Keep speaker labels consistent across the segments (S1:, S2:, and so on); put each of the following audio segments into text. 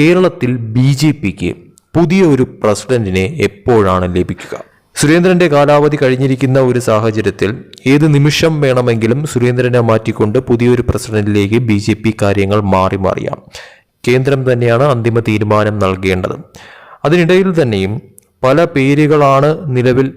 S1: കേരളത്തിൽ B J പിക്ക് പുതിയ ഒരു പ്രസിഡന്റിനെ എപ്പോഴാണ് ലഭിക്കുക? സുരേന്ദ്രന്റെ കാലാവധി കഴിഞ്ഞിരിക്കുന്ന ഒരു സാഹചര്യത്തിൽ ഏത് നിമിഷം വേണമെങ്കിലും സുരേന്ദ്രനെ മാറ്റിക്കൊണ്ട് പുതിയൊരു പ്രസിഡന്റിലേക്ക് ബി ജെ പി കാര്യങ്ങൾ മാറി മാറിയാം. കേന്ദ്രം തന്നെയാണ് അന്തിമ തീരുമാനം നൽകേണ്ടത്. അതിനിടയിൽ തന്നെയും പല പേരുകളാണ് നിലവിൽ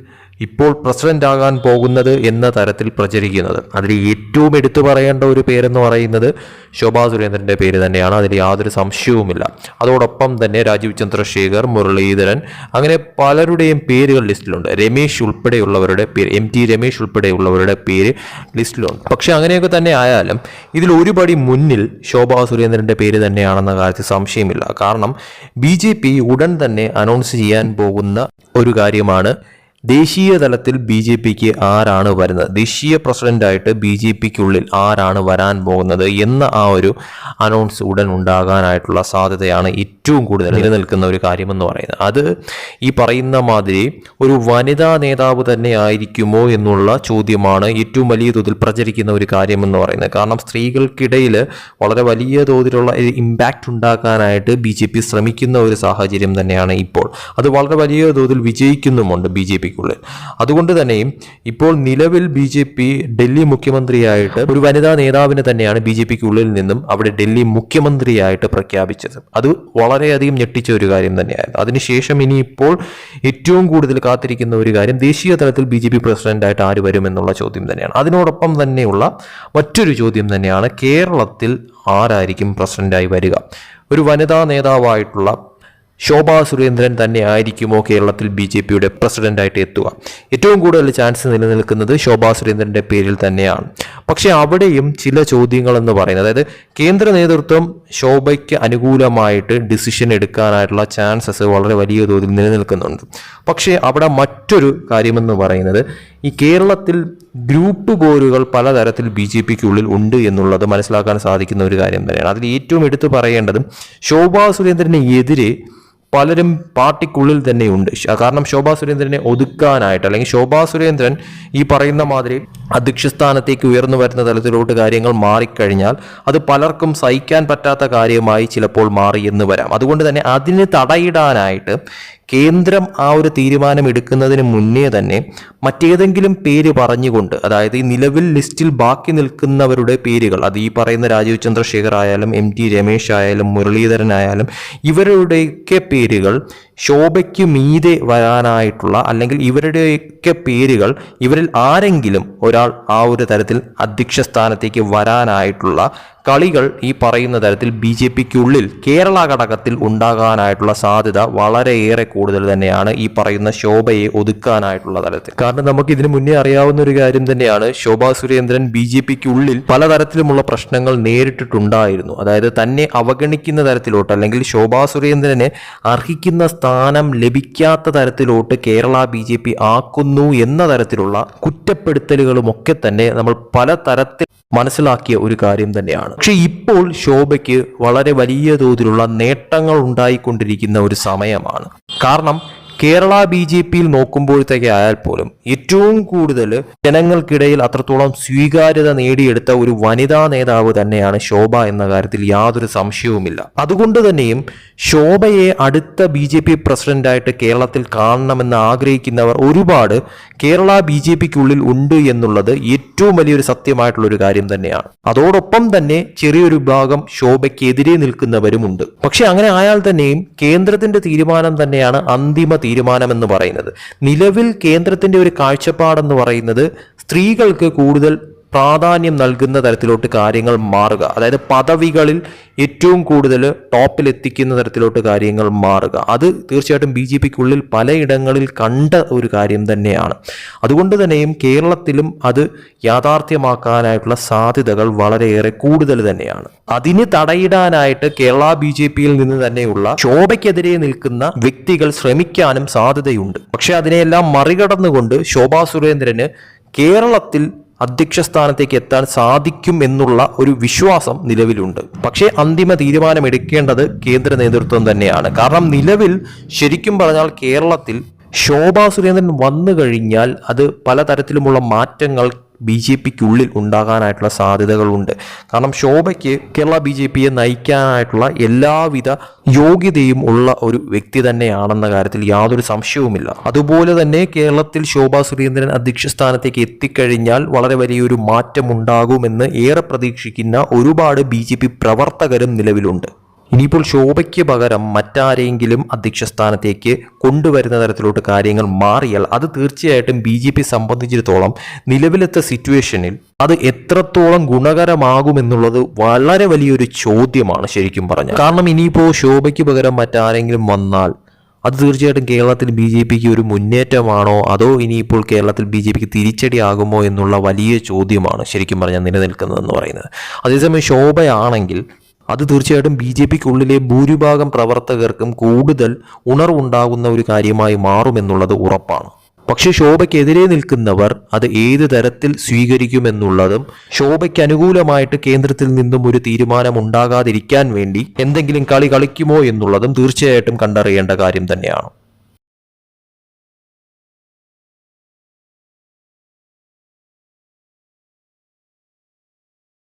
S1: ഇപ്പോൾ പ്രസിഡന്റ് ആകാൻ പോകുന്നത് എന്ന തരത്തിൽ പ്രചരിക്കുന്നത്. അതിൽ ഏറ്റവും എടുത്തു പറയേണ്ട ഒരു പേരെന്ന് പറയുന്നത് ശോഭാ സുരേന്ദ്രന്റെ പേര് തന്നെയാണ്. അതിൽ യാതൊരു സംശയവുമില്ല. അതോടൊപ്പം തന്നെ രാജീവ് ചന്ദ്രശേഖർ മുരളീധരൻ അങ്ങനെ പലരുടെയും പേരുകൾ ലിസ്റ്റിലുണ്ട്. രമേശ് ഉൾപ്പെടെയുള്ളവരുടെ പേര് എം ടി രമേശ് ഉൾപ്പെടെയുള്ളവരുടെ പേര് ലിസ്റ്റിലുണ്ട്. പക്ഷേ അങ്ങനെയൊക്കെ തന്നെ ആയാലും ഇതിൽ ഒരുപടി മുന്നിൽ ശോഭാ സുരേന്ദ്രന്റെ പേര് തന്നെയാണെന്ന കാര്യത്തിൽ സംശയമില്ല. കാരണം ബി ഉടൻ തന്നെ അനൗൺസ് ചെയ്യാൻ പോകുന്ന ഒരു കാര്യമാണ് ദേശീയ തലത്തിൽ ബി ജെ പിക്ക് ആരാണ് വരുന്നത്? ദേശീയ പ്രസിഡന്റായിട്ട് ബി ജെ പിക്കുള്ളിൽ ആരാണ് വരാൻ പോകുന്നത് എന്ന ആ ഒരു അനൗൺസ് ഉടൻ ഉണ്ടാകാനായിട്ടുള്ള സാധ്യതയാണ് ഏറ്റവും കൂടുതൽ നിലനിൽക്കുന്ന ഒരു കാര്യമെന്ന് പറയുന്നത്. അത് ഈ പറയുന്ന മാതിരി ഒരു വനിതാ നേതാവ് തന്നെ ആയിരിക്കുമോ എന്നുള്ള ചോദ്യമാണ് ഏറ്റവും വലിയ തോതിൽ പ്രചരിക്കുന്ന ഒരു കാര്യമെന്ന് പറയുന്നത്. കാരണം സ്ത്രീകൾക്കിടയിൽ വളരെ വലിയ തോതിലുള്ള ഇമ്പാക്റ്റ് ഉണ്ടാക്കാനായിട്ട് ബി ജെ പി ശ്രമിക്കുന്ന ഒരു സാഹചര്യം തന്നെയാണ് ഇപ്പോൾ. അത് വളരെ വലിയ തോതിൽ വിജയിക്കുന്നുമുണ്ട് ബി ജെ പിക്കുള്ളിൽ അതുകൊണ്ട് തന്നെയും ഇപ്പോൾ നിലവിൽ ബി ജെ പി ഡൽഹി മുഖ്യമന്ത്രിയായിട്ട് ഒരു വനിതാ നേതാവിനെ തന്നെയാണ് ബി ജെ പിക്കുള്ളിൽ നിന്നും അവിടെ ഡൽഹി മുഖ്യമന്ത്രിയായിട്ട് പ്രഖ്യാപിച്ചത്. അത് വളരെയധികം ഞെട്ടിച്ച ഒരു കാര്യം തന്നെയായിരുന്നു. അതിനുശേഷം ഇനിയിപ്പോൾ ഏറ്റവും കൂടുതൽ കാത്തിരിക്കുന്ന ഒരു കാര്യം ദേശീയ തലത്തിൽ ബി ജെ പി പ്രസിഡന്റായിട്ട് ആര് വരുമെന്നുള്ള ചോദ്യം തന്നെയാണ്. അതിനോടൊപ്പം തന്നെയുള്ള മറ്റൊരു ചോദ്യം തന്നെയാണ് കേരളത്തിൽ ആരായിരിക്കും പ്രസിഡന്റായി വരിക? ഒരു വനിതാ നേതാവായിട്ടുള്ള ശോഭാ സുരേന്ദ്രൻ തന്നെ ആയിരിക്കുമോ കേരളത്തിൽ ബി ജെ പിയുടെ പ്രസിഡന്റായിട്ട് എത്തുക? ഏറ്റവും കൂടുതൽ ചാൻസ് നിലനിൽക്കുന്നത് ശോഭാ സുരേന്ദ്രന്റെ പേരിൽ തന്നെയാണ്. പക്ഷെ അവിടെയും ചില ചോദ്യങ്ങൾ എന്ന് പറയുന്നത് അതായത് കേന്ദ്ര നേതൃത്വം ശോഭയ്ക്ക് അനുകൂലമായിട്ട് ഡിസിഷൻ എടുക്കാനായിട്ടുള്ള ചാൻസസ് വളരെ വലിയ തോതിൽ നിലനിൽക്കുന്നുണ്ട്. പക്ഷേ അവിടെ മറ്റൊരു കാര്യമെന്ന് പറയുന്നത് ഈ കേരളത്തിൽ ഗ്രൂപ്പ് പോരുകൾ പലതരത്തിൽ ബി ജെ പിക്കുള്ളിൽ ഉണ്ട് എന്നുള്ളത് മനസ്സിലാക്കാൻ സാധിക്കുന്ന ഒരു കാര്യം തന്നെയാണ്. അതിൽ ഏറ്റവും എടുത്തു പറയേണ്ടതും ശോഭാ സുരേന്ദ്രന് എതിരെ പലരും പാർട്ടിക്കുള്ളിൽ തന്നെയുണ്ട് കാരണം ശോഭാ സുരേന്ദ്രനെ ഒതുക്കാനായിട്ട് അല്ലെങ്കിൽ ശോഭാ സുരേന്ദ്രൻ ഈ പറയുന്ന മാതിരി അധ്യക്ഷസ്ഥാനത്തേക്ക് ഉയർന്നു വരുന്ന തലത്തിലോട്ട് കാര്യങ്ങൾ മാറിക്കഴിഞ്ഞാൽ അത് പലർക്കും സഹിക്കാൻ പറ്റാത്ത കാര്യമായി ചിലപ്പോൾ മാറി എന്ന് വരാം. അതുകൊണ്ട് തന്നെ അതിന് തടയിടാനായിട്ട് കേന്ദ്രം ആ ഒരു തീരുമാനം എടുക്കുന്നതിന് മുന്നേ തന്നെ മറ്റേതെങ്കിലും പേര് പറഞ്ഞുകൊണ്ട് അതായത് ഈ നിലവിൽ ലിസ്റ്റിൽ ബാക്കി നിൽക്കുന്നവരുടെ പേരുകൾ അത് ഈ പറയുന്ന രാജീവ് ചന്ദ്രശേഖർ ആയാലും എം ടി രമേശ് ആയാലും മുരളീധരൻ ആയാലും ഇവരുടെയൊക്കെ പേരുകൾ ശോഭയ്ക്ക് മീതെ വരാനായിട്ടുള്ള അല്ലെങ്കിൽ ഇവരുടെയൊക്കെ പേരുകൾ ഇവരിൽ ആരെങ്കിലും ഒരാൾ ആ ഒരു തരത്തിൽ അധ്യക്ഷ സ്ഥാനത്തേക്ക് വരാനായിട്ടുള്ള കളികൾ ഈ പറയുന്ന തരത്തിൽ ബി ജെ പിക്കുള്ളിൽ കേരള ഘടകത്തിൽ ഉണ്ടാകാനായിട്ടുള്ള സാധ്യത വളരെയേറെ കൂടുതൽ തന്നെയാണ് ഈ പറയുന്ന ശോഭയെ ഒതുക്കാനായിട്ടുള്ള തരത്തിൽ. കാരണം നമുക്ക് ഇതിനു മുന്നേ അറിയാവുന്ന ഒരു കാര്യം തന്നെയാണ് ശോഭാ സുരേന്ദ്രൻ ബി ജെ പിക്കുള്ളിൽ പലതരത്തിലുമുള്ള പ്രശ്നങ്ങൾ നേരിട്ടിട്ടുണ്ടായിരുന്നു. അതായത് തന്നെ അവഗണിക്കുന്ന തരത്തിലോട്ട് അല്ലെങ്കിൽ ശോഭാ സുരേന്ദ്രനെ അർഹിക്കുന്ന സ്ഥാനം ലഭിക്കാത്ത തരത്തിലോട്ട് കേരള ബി ജെ പി ആക്കുന്നു എന്ന തരത്തിലുള്ള കുറ്റപ്പെടുത്തലുകളുമൊക്കെ തന്നെ നമ്മൾ പല തരത്തിൽ മനസ്സിലാക്കിയ ഒരു കാര്യം തന്നെയാണ്. പക്ഷെ ഇപ്പോൾ ശോഭയ്ക്ക് വളരെ വലിയ തോതിലുള്ള നേട്ടങ്ങൾ ഉണ്ടായിക്കൊണ്ടിരിക്കുന്ന ഒരു സമയമാണ്. കാരണം കേരള ബി ജെ പിയിൽ നോക്കുമ്പോഴത്തേക്ക് ആയാൽ പോലും ഏറ്റവും കൂടുതൽ ജനങ്ങൾക്കിടയിൽ അത്രത്തോളം സ്വീകാര്യത നേടിയെടുത്ത ഒരു വനിതാ നേതാവ് തന്നെയാണ് ശോഭ എന്ന കാര്യത്തിൽ യാതൊരു സംശയവുമില്ല. അതുകൊണ്ട് തന്നെയും ശോഭയെ അടുത്ത ബി ജെ പി പ്രസിഡന്റായിട്ട് കേരളത്തിൽ കാണണമെന്ന് ആഗ്രഹിക്കുന്നവർ ഒരുപാട് കേരള ബി ജെ പിക്കുള്ളിൽ ഉണ്ട് എന്നുള്ളത് ഏറ്റവും വലിയൊരു സത്യമായിട്ടുള്ള ഒരു കാര്യം തന്നെയാണ്. അതോടൊപ്പം തന്നെ ചെറിയൊരു ഭാഗം ശോഭയ്ക്കെതിരെ നിൽക്കുന്നവരുമുണ്ട്. പക്ഷെ അങ്ങനെ ആയാൽ തന്നെയും കേന്ദ്രത്തിന്റെ തീരുമാനം തന്നെയാണ് അന്തിമ തീരുമാനം എന്ന് പറയുന്നത്. നിലവിൽ കേന്ദ്രത്തിന്റെ ഒരു കാഴ്ചപ്പാടെന്ന് പറയുന്നത് സ്ത്രീകൾക്ക് കൂടുതൽ പ്രാധാന്യം നൽകുന്ന തരത്തിലോട്ട് കാര്യങ്ങൾ മാറുക. അതായത് പദവികളിൽ ഏറ്റവും കൂടുതൽ ടോപ്പിൽ എത്തിക്കുന്ന തരത്തിലോട്ട് കാര്യങ്ങൾ മാറുക. അത് തീർച്ചയായിട്ടും ബി ജെ പിക്കുള്ളിൽ പലയിടങ്ങളിൽ കണ്ട ഒരു കാര്യം തന്നെയാണ്. അതുകൊണ്ട് തന്നെയും കേരളത്തിലും അത് യാഥാർത്ഥ്യമാക്കാനായിട്ടുള്ള സാധ്യതകൾ വളരെയേറെ കൂടുതൽ തന്നെയാണ്. അതിന് തടയിടാനായിട്ട് കേരള ബി ജെ പിയിൽ നിന്ന് തന്നെയുള്ള ശോഭയ്ക്കെതിരെ നിൽക്കുന്ന വ്യക്തികൾ ശ്രമിക്കാനും സാധ്യതയുണ്ട്. പക്ഷെ അതിനെയെല്ലാം മറികടന്നുകൊണ്ട് ശോഭാ സുരേന്ദ്രന് കേരളത്തിൽ അധ്യക്ഷ സ്ഥാനത്തേക്ക് എത്താൻ സാധിക്കും എന്നുള്ള ഒരു വിശ്വാസം നിലവിലുണ്ട്. പക്ഷേ അന്തിമ തീരുമാനമെടുക്കേണ്ടത് കേന്ദ്ര നേതൃത്വം തന്നെയാണ്. കാരണം നിലവിൽ ശരിക്കും പറഞ്ഞാൽ കേരളത്തിൽ ശോഭാ സുരേന്ദ്രൻ വന്നു കഴിഞ്ഞാൽ അത് പലതരത്തിലുമുള്ള മാറ്റങ്ങൾ ബി ജെ പിക്കുള്ളിൽ ഉണ്ടാകാനായിട്ടുള്ള സാധ്യതകളുണ്ട്. കാരണം ശോഭയ്ക്ക് കേരള ബി ജെ പിയെ നയിക്കാനായിട്ടുള്ള എല്ലാവിധ യോഗ്യതയും ഉള്ള ഒരു വ്യക്തി തന്നെയാണെന്ന കാര്യത്തിൽ യാതൊരു സംശയവുമില്ല. അതുപോലെ തന്നെ കേരളത്തിൽ ശോഭ സുരേന്ദ്രൻ അധ്യക്ഷ സ്ഥാനത്തേക്ക് എത്തിക്കഴിഞ്ഞാൽ വളരെ വലിയൊരു മാറ്റമുണ്ടാകുമെന്ന് ഏറെ പ്രതീക്ഷിക്കുന്ന ഒരുപാട് ബി പ്രവർത്തകരും നിലവിലുണ്ട്. ഇനിയിപ്പോൾ ശോഭയ്ക്ക് പകരം മറ്റാരെങ്കിലും അധ്യക്ഷ സ്ഥാനത്തേക്ക് കൊണ്ടുവരുന്ന തരത്തിലോട്ട് കാര്യങ്ങൾ മാറിയാൽ അത് തീർച്ചയായിട്ടും ബി ജെ പി സംബന്ധിച്ചിടത്തോളം നിലവിലത്തെ സിറ്റുവേഷനിൽ അത് എത്രത്തോളം ഗുണകരമാകുമെന്നുള്ളത് വളരെ വലിയൊരു ചോദ്യമാണ് ശരിക്കും പറഞ്ഞത് കാരണം ഇനിയിപ്പോൾ ശോഭയ്ക്ക് പകരം മറ്റാരെങ്കിലും വന്നാൽ അത് തീർച്ചയായിട്ടും കേരളത്തിൽ ബി ജെ പിക്ക് ഒരു മുന്നേറ്റമാണോ? അതോ ഇനിയിപ്പോൾ കേരളത്തിൽ ബി ജെ പിക്ക് തിരിച്ചടിയാകുമോ എന്നുള്ള വലിയ ചോദ്യമാണ് ശരിക്കും പറഞ്ഞാൽ നിലനിൽക്കുന്നതെന്ന് പറയുന്നത്. അതേസമയം ശോഭയാണെങ്കിൽ അത് തീർച്ചയായിട്ടും ബി ജെ പിക്കുള്ളിലെ ഭൂരിഭാഗം പ്രവർത്തകർക്കും കൂടുതൽ ഉണർവുണ്ടാകുന്ന ഒരു കാര്യമായി മാറുമെന്നുള്ളത് ഉറപ്പാണ്. പക്ഷേ ശോഭയ്ക്കെതിരെ നിൽക്കുന്നവർ അത് ഏത് തരത്തിൽ സ്വീകരിക്കുമെന്നുള്ളതും ശോഭയ്ക്ക് അനുകൂലമായിട്ട് കേന്ദ്രത്തിൽ നിന്നും ഒരു തീരുമാനം ഉണ്ടാകാതിരിക്കാൻ വേണ്ടി എന്തെങ്കിലും കളി കളിക്കുമോ എന്നുള്ളതും തീർച്ചയായിട്ടും കണ്ടറിയേണ്ട കാര്യം തന്നെയാണ്.